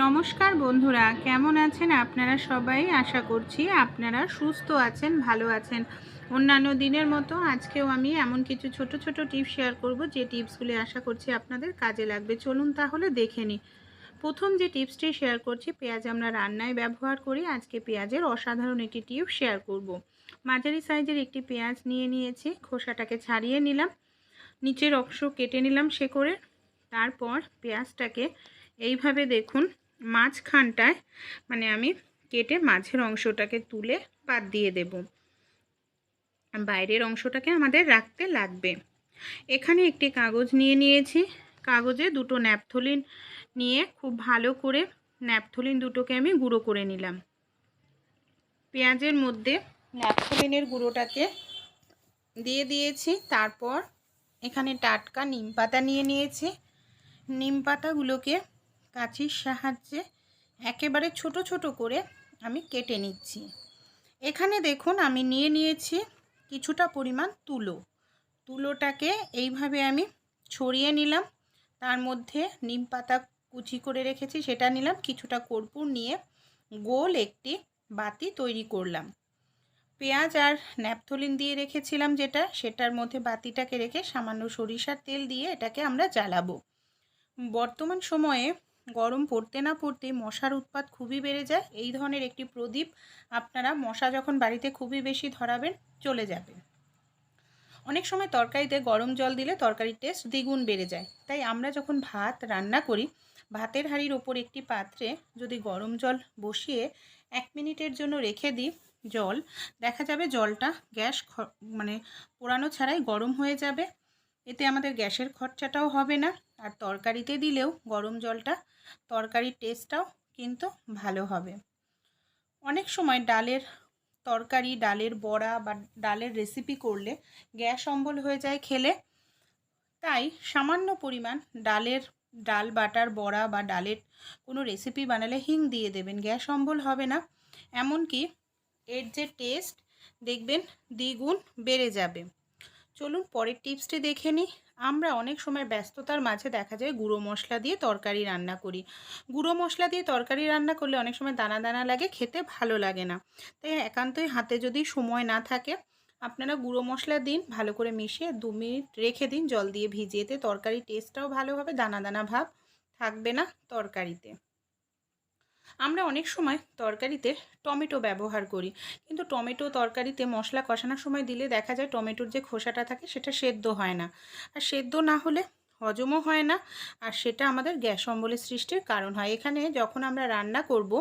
নমস্কার বন্ধুরা, কেমন আছেন আপনারা সবাই? আশা করছি আপনারা সুস্থ আছেন, ভালো আছেন। অন্যান্য দিনের মতো আজকেও আমি এমন কিছু ছোট ছোট টিপস শেয়ার করব, যে টিপসগুলি আশা করছি আপনাদের কাজে লাগবে। চলুন তাহলে দেখে নিই। প্রথম যে টিপসটি শেয়ার করছি, পেঁয়াজ আমরা রান্নায় ব্যবহার করি। আজকে পেঁয়াজের অসাধারণ একটি টিপস শেয়ার করব। মাঝারি সাইজের একটি পেঁয়াজ নিয়ে নিয়েছি, খোসাটাকে ছাড়িয়ে নিলাম। নিচের অংশ কেটে নিলাম সে করে তারপর পেঁয়াজটাকে এইভাবে দেখুন মাঝখানটায় মানে আমি কেটে মাঝের অংশটাকে তুলে বাদ দিয়ে দেব। বাইরের অংশটাকে আমাদের রাখতে লাগবে। এখানে একটি কাগজ নিয়ে নিয়েছি। কাগজে দুটো ন্যাপথলিন নিয়ে খুব ভালো করে ন্যাপথলিন দুটোকে আমি গুঁড়ো করে নিলাম। পেঁয়াজের মধ্যে ন্যাপথলিনের গুঁড়োটাকে দিয়ে দিয়েছি। তারপর এখানে টাটকা নিম পাতা নিয়ে নিয়েছি। নিম পাতাগুলোকে কাঁচির সাহায্যে একেবারে ছোট ছোট করে আমি কেটে নিচ্ছি। এখানে দেখুন আমি নিয়ে নিয়েছি কিছুটা পরিমাণ তুলো। তুলোটাকে এইভাবে আমি ছড়িয়ে নিলাম। তার মধ্যে নিম পাতা কুচি করে রেখেছি, সেটা নিলাম। কিছুটা কর্পূর নিয়ে গোল একটি বাতি তৈরি করলাম। পেঁয়াজ আর ন্যাপথলিন দিয়ে রেখেছিলাম যেটা, সেটার মধ্যে বাতিটাকে রেখে সামান্য সরিষার তেল দিয়ে এটাকে আমরা জ্বালাবো। বর্তমান সময়ে গরম পড়তে না পড়তে মশার উৎপাত খুবই বেড়ে যায়। এই ধরনের একটি প্রদীপ আপনারা মশা যখন বাড়িতে খুবই বেশি ধরাবেন, চলে যাবে অনেক সময় তরকারিতে গরম জল দিলে তরকারির টেস্ট দ্বিগুণ বেড়ে যায়। তাই আমরা যখন ভাত রান্না করি, ভাতের হাঁড়ির ওপর একটি পাত্রে যদি গরম জল বসিয়ে এক মিনিটের জন্য রেখে দিই জল, দেখা যাবে জলটা গ্যাস মানে পোড়ানো ছাড়াই গরম হয়ে যাবে। এতে আমাদের গ্যাসের খরচাটাও হবে না, আর তরকারিতে দিলেও গরম জলটা, তরকারির টেস্টটাও কিন্তু ভালো হবে। অনেক সময় ডালের তরকারি, ডালের বড়া বা ডালের রেসিপি করলে গ্যাস অম্বল হয়ে যায় খেলে, তাই সামান্য পরিমাণ ডালের, ডাল বাটার বড়া বা ডালের কোনো রেসিপি বানালে হিং দিয়ে দেবেন, গ্যাস অম্বল হবে না। এমনকি এর যে টেস্ট দেখবেন দ্বিগুণ বেড়ে যাবে। চলুন পরের টিপসটি দেখে নিই। আমরা অনেক সময় ব্যস্ততার মাঝে দেখা যায় গুঁড়ো মশলা দিয়ে তরকারি রান্না করি। গুঁড়ো মশলা দিয়ে তরকারি রান্না করলে অনেক সময় দানা দানা লাগে, খেতে ভালো লাগে না। তাই একান্তই হাতে যদি সময় না থাকে, আপনারা গুঁড়ো মশলা দিন, ভালো করে মিশিয়ে দু মিনিট রেখে দিন, জল দিয়ে ভিজিয়েতে। তরকারির টেস্টটাও ভালো হবে, দানা দানা ভাব থাকবে না তরকারিতে। আমরা অনেক সময় তরকারিতে টমেটো ব্যবহার করি। কিন্তু টমেটো তরকারিতে মশলা কষানোর সময় দিলে দেখা যায় টমেটোর যে খোসাটা থাকে সেটা সেদ্ধ হয় না। আর সেদ্ধ না হলে হজমও হয় না। আর সেটা আমাদের গ্যাস অম্বলের সৃষ্টির কারণ হয়। এখানে যখন আমরা রান্না করব,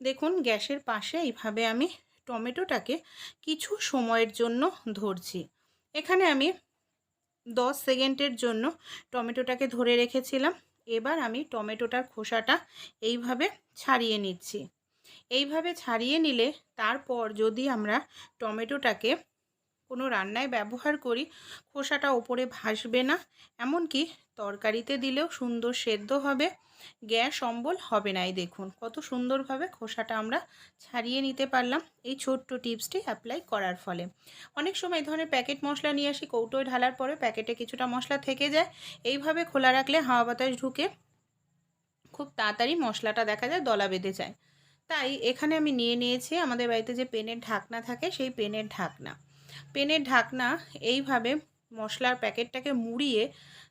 দেখুন গ্যাসের পাশে এইভাবে আমি টমেটোটাকে কিছু সময়ের জন্য ধরছি। এখানে আমি দশ সেকেন্ডের জন্য টমেটোটাকে ধরে রেখেছিলাম। এবার আমি টমেটোটার খোসাটা এইভাবে ছাড়িয়ে নিচ্ছি। এইভাবে ছাড়িয়ে নিলে তারপর যদি আমরা টমেটোটাকে কোনো রান্নায় ব্যবহার করি, খোসাটা ওপরে ভাসবে না। এমনকি তরকারিতে দিলেও সুন্দর সেদ্ধ হবে, গ্যাস অম্বল হবে না, এই দেখুন। কত সুন্দরভাবে খোসাটা আমরা ছাড়িয়ে নিতে পারলাম এই ছোট্ট টিপসটি অ্যাপ্লাই করার ফলে। অনেক সময় এই ধরনের প্যাকেট মশলা নিয়ে আসি, কৌটোয় ঢালার পরে প্যাকেটে কিছুটা মশলা থেকে যায়। এইভাবে খোলা রাখলে হাওয়া বাতাস ঢুকে খুব তাড়াতাড়ি মশলাটা দেখা যায় দলা বেঁধে যায়। তাই এখানে আমি নিয়ে নিয়েছি, আমাদের বাড়িতে যে পেনের ঢাকনা থাকে সেই পেনের ঢাকনা। পেনের ঢাকনা এইভাবে মশলার প্যাকেটটাকে মুড়িয়ে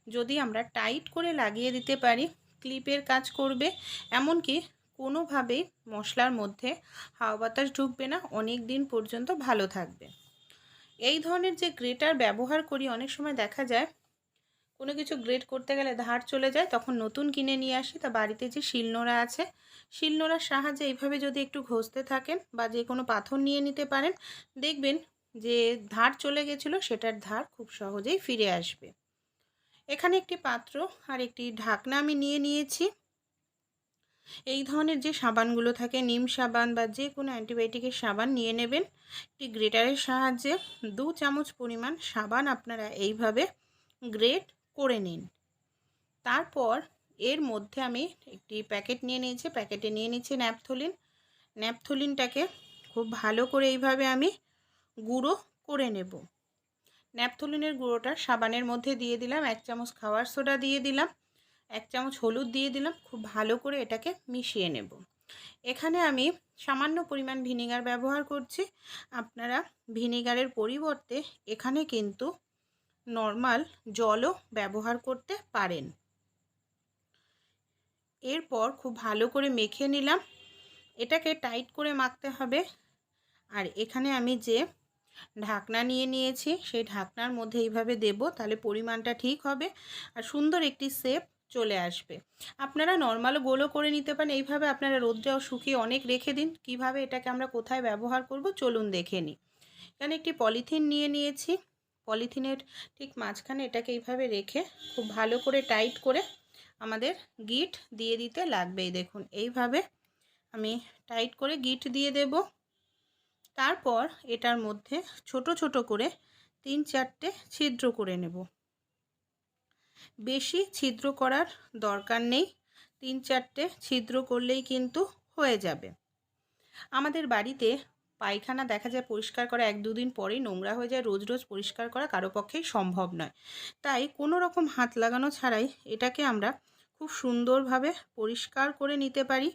যদি আমরা টাইট করে লাগিয়ে দিতে পারি, ক্লিপের কাজ করবে। এমনকি কোনোভাবেই মশলার মধ্যে হাওয়া বাতাস ঢুকবে না, অনেক দিন পর্যন্ত ভালো থাকবে। এই ধরনের যে গ্রেটার ব্যবহার করি, অনেক সময় দেখা যায় কোনো কিছু গ্রেট করতে গেলে ধার চলে যায়, তখন নতুন কিনে নিয়ে আসি। তা বাড়িতে যে শিলনোড়া আছে, শিলনোড়ার সাহায্যে এইভাবে যদি একটু ঘষতে থাকেন বা যে কোনো পাথর নিয়ে নিতে পারেন, দেখবেন যে ধার চলে গেছিল সেটার ধার খুব সহজেই ফিরে আসবে। এখানে একটি পাত্র আর একটি ঢাকনা আমি নিয়ে নিয়েছি। এই ধরনের যে সাবানগুলো থাকে, নিম সাবান বা যে কোনো অ্যান্টিবায়োটিকের সাবান নিয়ে নেবেন। একটি গ্রেটারের সাহায্যে দু চামচ পরিমাণ সাবান আপনারা এইভাবে গ্রেট করে নিন। তারপর এর মধ্যে আমি একটি প্যাকেট নিয়ে নিয়েছি। প্যাকেটে নিয়ে নিচ্ছি ন্যাপথলিন। ন্যাপথলিনটাকে খুব ভালো করে এইভাবে আমি গুঁড়ো করে নেব। ন্যাপথলিনের গুঁড়োটা সাবানের মধ্যে দিয়ে দিলাম, এক চামচ খাওয়ার সোডা দিয়ে দিলাম, এক চামচ হলুদ দিয়ে দিলাম, খুব ভালো করে এটাকে মিশিয়ে নেব। এখানে আমি সামান্য পরিমাণ ভিনিগার ব্যবহার করছি। আপনারা ভিনিগারের পরিবর্তে এখানে কিন্তু নর্মাল জলও ব্যবহার করতে পারেন। এরপর খুব ভালো করে মেখে নিলাম। এটাকে টাইট করে মাখতে হবে। আর এখানে আমি যে ঢাকনা নিয়ে নিয়েছি। সেই ঢাকনার মধ্যে এইভাবে দেব, তাহলে পরিমাণটা ঠিক হবে আর সুন্দর একটি শেপ চলে আসবে। আপনারা নর্মালও গোলও করে নিতে পারেন, এইভাবে আপনারা রোদ্রেও শুকিয়ে অনেক রেখে দিন। কীভাবে এটাকে আমরা কোথায় ব্যবহার করব, চলুন দেখে নিই। এখানে একটি পলিথিন নিয়ে নিয়েছি। পলিথিনের ঠিক মাঝখানে এটাকে এইভাবে রেখে খুব ভালো করে টাইট করে আমাদের গিট দিয়ে দিতে লাগবেই। দেখুন, এইভাবে আমি টাইট করে গিট দিয়ে দেব। তারপর এটার মধ্যে ছোট ছোট করে তিন চারটে ছিদ্র করে নেব। বেশি ছিদ্র করার দরকার নেই, তিন চারটে ছিদ্র করলেই কিন্তু হয়ে যাবে। আমাদের বাড়িতে পায়খানা দেখা যায় পরিষ্কার করা এক দুদিন পরেই নোংরা হয়ে যায়, রোজ রোজ পরিষ্কার করা কারও পক্ষেই সম্ভব নয়। তাই কোনো রকম হাত লাগানো ছাড়াই এটাকে আমরা খুব সুন্দরভাবে পরিষ্কার করে নিতে পারি।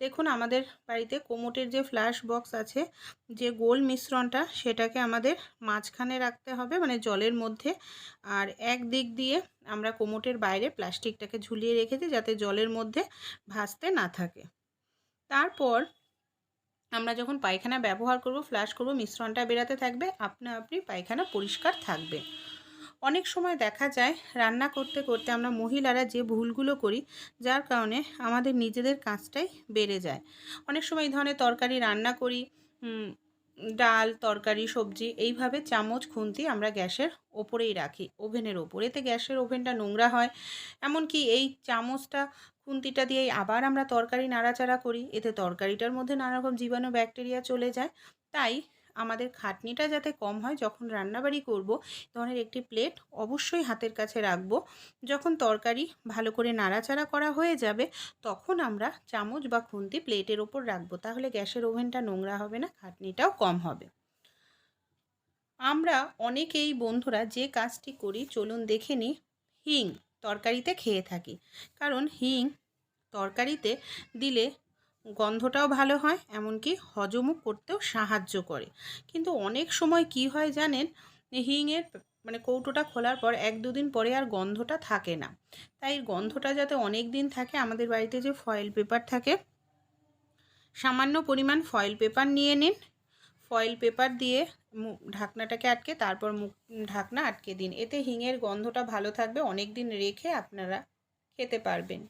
দেখুন, আমাদের বাড়িতে কোমোটের যে ফ্ল্যাশ বক্স আছে, যে গোল মিশ্রণটা, সেটাকে আমাদের মাঝখানে রাখতে হবে মানে জলের মধ্যে। আর এক দিক দিয়ে আমরা কোমোটের বাইরে প্লাস্টিকটাকে ঝুলিয়ে রেখেছি, যাতে জলের মধ্যে ভাসতে না থাকে। তারপর আমরা যখন পায়খানা ব্যবহার করব ফ্ল্যাশ করব, মিশ্রণটা বেরাতে থাকবে আপনা আপনি পায়খানা পরিষ্কার থাকবে। অনেক সময় দেখা যায়, রান্না করতে করতে আমরা মহিলারা যে ভুলগুলো করি, যার কারণে আমাদের নিজেদের কাজটাই বেড়ে যায়। অনেক সময় এই ধরনের তরকারি রান্না করি ডাল, তরকারি, সবজি, এইভাবে চামচ, খুন্তি আমরা গ্যাসের ওপরেই রাখি, ওভেনের ওপরে। এতে গ্যাসের ওভেনটা নোংরা হয়, এমনকি এই চামচটা, খুন্তিটা দিয়েই আবার আমরা তরকারি নাড়াচাড়া করি। এতে তরকারিটার মধ্যে নানা রকম জীবাণু, ব্যাকটেরিয়া চলে যায়। তাই আমাদের খাটনিটা যাতে কম হয়, যখন রান্নাবাড়ি করব ধরনের একটি প্লেট অবশ্যই হাতের কাছে রাখব। যখন তরকারি ভালো করে নাড়াচাড়া করা হয়ে যাবে, তখন আমরা চামচ বা খুন্তি প্লেটের ওপর রাখব। তাহলে গ্যাসের ওভেনটা নোংরা হবে না, খাটনিটাও কম হবে। আমরা অনেকেই বন্ধুরা যে কাজটি করি, চলুন দেখে নিই, হিং তরকারিতে খেয়ে থাকি। কারণ হিং তরকারিতে দিলে গন্ধটাও ভালো হয়, এমনকি হজমও করতেও সাহায্য করে। কিন্তু অনেক সময় কি হয় জানেন, হিংয়ের মানে কৌটোটা খোলার পর এক দুদিন পরে আর গন্ধটা থাকে না। তাই গন্ধটা যাতে অনেক দিন থাকে, আমাদের বাড়িতে যে ফয়েল পেপার থাকে, সামান্য পরিমাণ ফয়েল পেপার নিয়ে নিন। ফয়েল পেপার দিয়ে ঢাকনাটাকে আটকে, তারপর মুখ ঢাকনা আটকে দিন। এতে হিঙের গন্ধটা ভালো থাকবে, অনেক দিন রেখে আপনারা খেতে পারবেন।